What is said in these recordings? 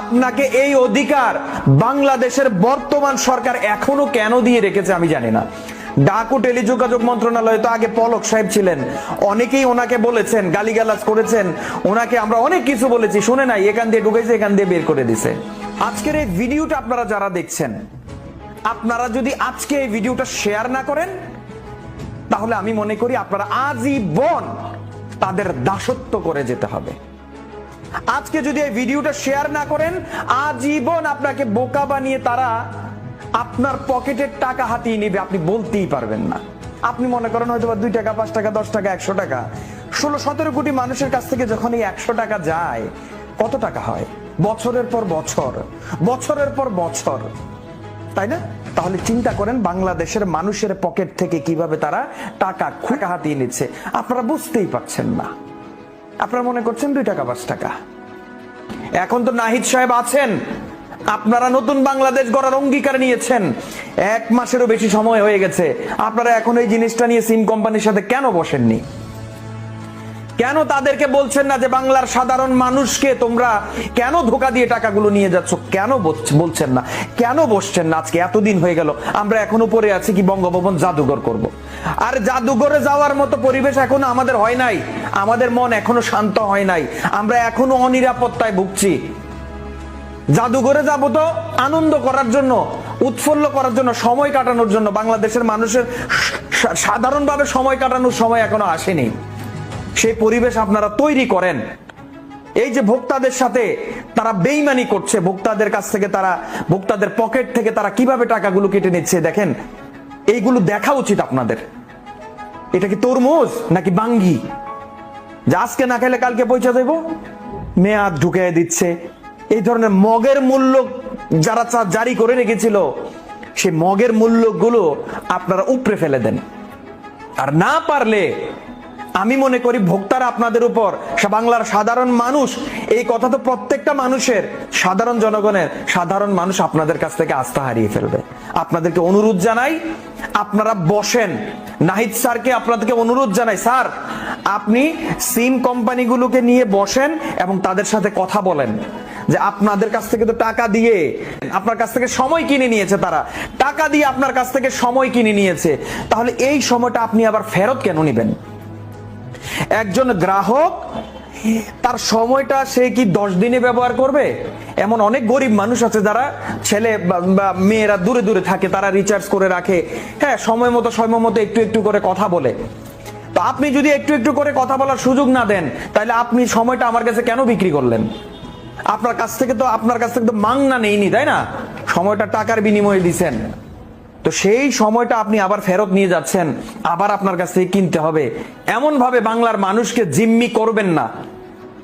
আপনাকে এই অধিকার বাংলাদেশের বর্তমান সরকার এখনও কেন দিয়ে রেখেছে আমি জানি না। ডাক টেলিযোগাযোগ মন্ত্রণালয়ে তো আগে পলক সাহেব ছিলেন। অনেকেই ওনাকে বলেছেন, গালিগালাজ করেছেন। ওনাকে আমরা অনেক কিছু বলেছি, শুনে নাই, এখান দিয়ে ঢুকেছে, এখান দিয়ে বের করে দিছে। আজকের এই ভিডিওটা আপনারা যারা দেখছেন, আপনারা যদি আজকে এই ভিডিওটা শেয়ার না করেন, তাহলে আমি মনে করি আপনারা আজীবন তাদের দাসত্ব করে যেতে হবে। আজকে যদি এই ভিডিওটা শেয়ার না করেন, আজীবন আপনাকে বোকা বানিয়ে তারা আপনার পকেটের টাকা হাতিয়ে নেবে, আপনি বলতেই পারবেন না। আপনি মনে করেন হয়তো দুই টাকা, পাঁচ টাকা, দশ টাকা, একশো টাকা। ষোলো, সতেরো কোটি মানুষের কাছ থেকে যখন এই একশো টাকা যায়, কত টাকা হয়? বছরের পর বছর, বছরের পর বছর। তাই না? তাহলে চিন্তা করেন বাংলাদেশের মানুষের পকেট থেকে কীভাবে তারা টাকা খুঁকা হাতিয়ে নিচ্ছে। আপনারা বুঝতেই পারছেন না। আপনারা মনে করছেন দুই টাকা, পাঁচ টাকা? এখন তো নাহিদ সাহেব আছেন। আপনারা নতুন বাংলাদেশ গড়ার অঙ্গীকার নিয়েছেন। এক মাসেরও বেশি সময় হয়ে গেছে। আপনারা এখন এই জিনিসটা নিয়ে সিম কোম্পানির সাথে কেন বসেননি? কেন তাদেরকে বলছেন না যে বাংলার সাধারণ মানুষকে তোমরা কেন ধোকা দিয়ে টাকাগুলো নিয়ে যাচ্ছ? কেন বলছেন না? কেন বসছেন না আজকে? এতদিন হয়ে গেল। আমরা এখনও পড়ে আছি কি বঙ্গভবন জাদুঘর করব। আর জাদুঘরে যাওয়ার মতো পরিবেশ এখনও আমাদের হয় নাই। আমাদের মন এখনও শান্ত হয় নাই। আমরা এখনও অনিরাপত্তায় ভুগছি। জাদুঘরে যাব তো আনন্দ করার জন্য, উৎফুল্ল করার জন্য, সময় কাটানোর জন্য। বাংলাদেশের মানুষের সাধারণভাবে সময় কাটানোর সময় এখনও আসেনি। সেই পরিবেশ আপনারা তৈরি করেন। এই যে ভোক্তাদের সাথে তারা বেইমানি করছে, ভোক্তাদের কাছ থেকে তারা, ভোক্তাদের পকেট থেকে তারা কীভাবে টাকাগুলো কেটে নিচ্ছে, দেখেন, এইগুলো দেখা উচিত আপনাদের। এটা কি তরমুজ নাকি বাঙ্গি? যে আজকে না খেলে কালকে পয়সা দেব? মেয়াদ ঢুকে দিচ্ছে। এই ধরনের মগের মূল্য যারা চা- জারি করে রেখেছিল, সেই মগের মূল্যগুলো আপনারা উপরে ফেলে দেন। আর না পারলে আমি মনে করি ভোক্তারা আপনাদের উপর বাংলার সাধারণ মানুষ, এই কথা তো প্রত্যেকটা মানুষের, সাধারণ জনগণের, সাধারণ মানুষ আপনাদের কাছ থেকে আস্থা হারিয়ে ফেলবে। আপনাদেরকে অনুরোধ জানাই, আপনারা বসেন। নাহিদ স্যারকে আপনাদেরকে অনুরোধ জানাই, স্যার, আপনি সিম কোম্পানিগুলোকে নিয়ে বসেন এবং তাদের সাথে কথা বলেন। যে আপনাদের কাছ থেকে তো টাকা দিয়ে, আপনার কাছ থেকে সময় কিনে নিয়েছে তারা। টাকা দিয়ে আপনার কাছ থেকে সময় কিনে নিয়েছে। তাহলে এই সময়টা আপনি আবার ফেরত কেন নেবেন? একজন গ্রাহক, তার সময়টা সে কি দশ দিনে ব্যবহার করবে? এমন অনেক গরিব মানুষ আছে যারা ছেলে বা- মেয়েরা দূরে দূরে থাকে, তারা রিচার্জ করে রাখে। হ্যাঁ সময় মতো সময় মতো একটু একটু করে কথা বলে। তো আপনি যদি একটু একটু করে কথা বলার সুযোগ না দেন, তাহলে আপনি সময়টা আমার কাছে কেন বিক্রি করলেন? আপনার কাছ থেকে তো, আপনার কাছ থেকে তো মাংনা নেইনি, তাই না? সময়টা টাকার বিনিময়ে দিছেন। তো সেই সময়টা আপনি আবার ফেরত নিয়ে যাচ্ছেন, আবার আপনার কাছ থেকে কিনতে হবে। এমন ভাবে বাংলার মানুষকে জিম্মি করবেন না,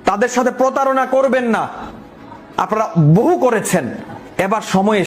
তাদের সাথে প্রতারণা করবেন না। আপনারা বহু করেছেন, এবার সময়